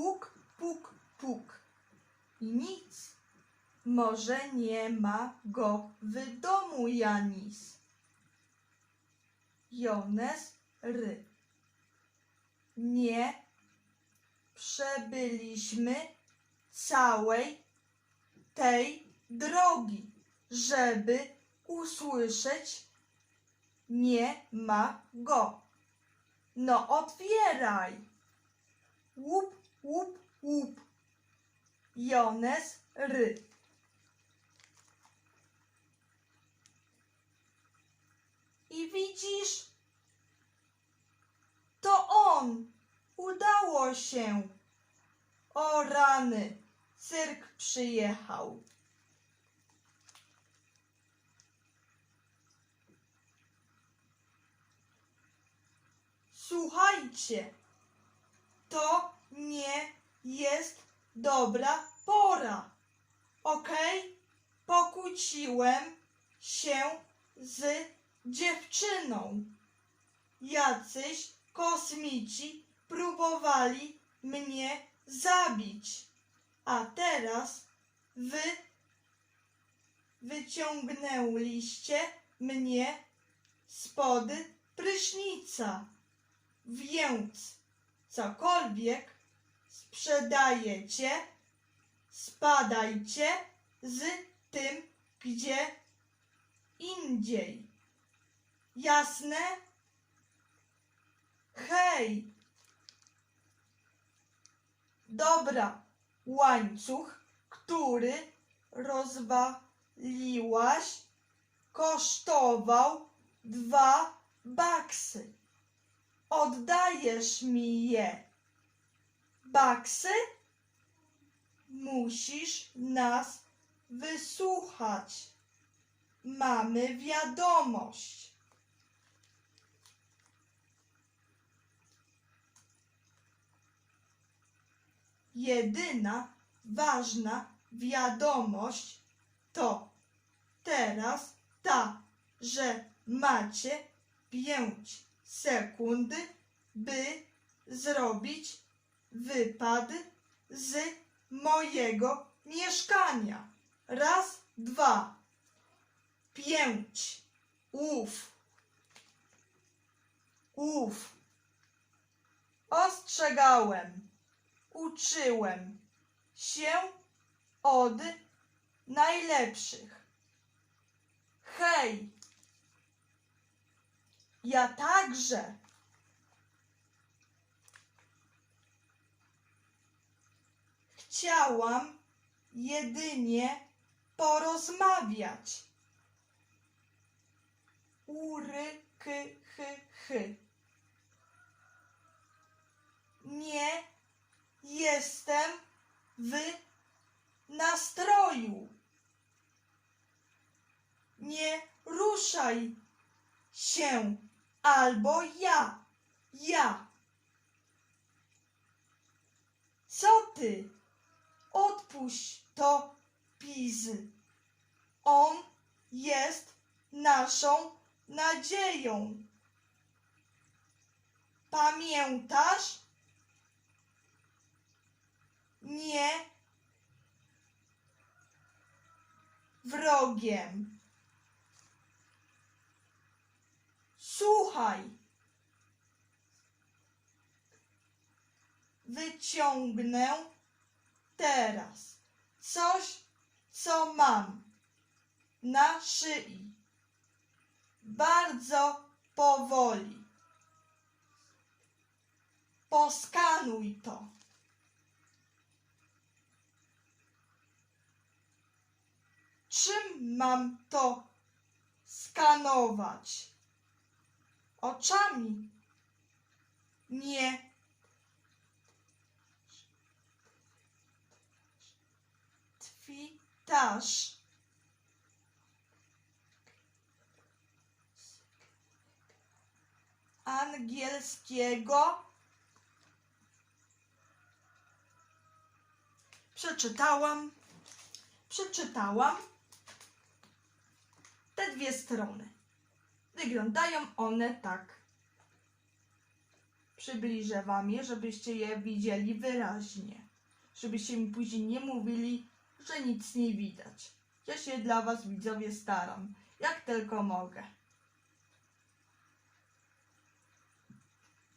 Puk, puk, puk. I nic. Może nie ma go w domu Janis. Jones ry. Nie przebyliśmy całej tej drogi, żeby usłyszeć nie ma go. No otwieraj. Łup, łup, łup. Jones ry. I widzisz, to on. Udało się. O rany, cyrk przyjechał. Słuchajcie, to nie jest dobra pora. Okej? Pokłóciłem się z dziewczyną. Jacyś kosmici próbowali mnie zabić. A teraz wy wyciągnęliście mnie spod prysznica. Więc cokolwiek sprzedajecie, spadajcie z tym gdzie indziej. Jasne? Hej! Dobra, łańcuch, który rozwaliłaś, kosztował dwa baksy. Oddajesz mi je. Baksy? Musisz nas wysłuchać. Mamy wiadomość. Jedyna ważna wiadomość to teraz ta, że macie pięć sekund, by zrobić wypad z mojego mieszkania. Raz, dwa, pięć. Uf. Uf. Ostrzegałem, uczyłem się od najlepszych. Hej! Ja także. Chciałam jedynie porozmawiać. Ury, chy. Nie jestem w nastroju. Nie ruszaj się albo ja, ja. Co ty? Odpuść to piz. On jest naszą nadzieją. Pamiętasz? Nie wrogiem. Słuchaj. Wyciągnę teraz coś, co mam na szyi. Bardzo powoli. Poskanuj to. Czym mam to skanować? Oczami. Nie. Twitaż. Angielskiego. Przeczytałam. Przeczytałam te dwie strony. Wyglądają one tak. Przybliżę wam je, żebyście je widzieli wyraźnie. Żebyście mi później nie mówili, że nic nie widać. Ja się dla was widzowie staram, jak tylko mogę.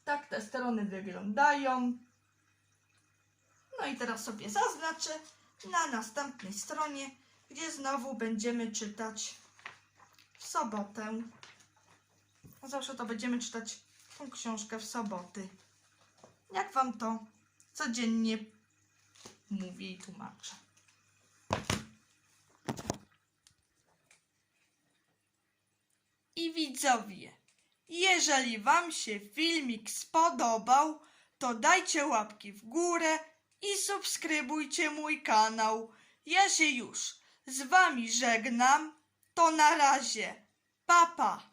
Tak te strony wyglądają. No i teraz sobie zaznaczę na następnej stronie, gdzie znowu będziemy czytać w sobotę. No Zawsze to będziemy czytać tą książkę w soboty. Jak wam to codziennie mówię i tłumaczę. Widzowie, jeżeli wam się filmik spodobał, to dajcie łapki w górę i subskrybujcie mój kanał. Ja się już z wami żegnam. To na razie. Papa. Pa.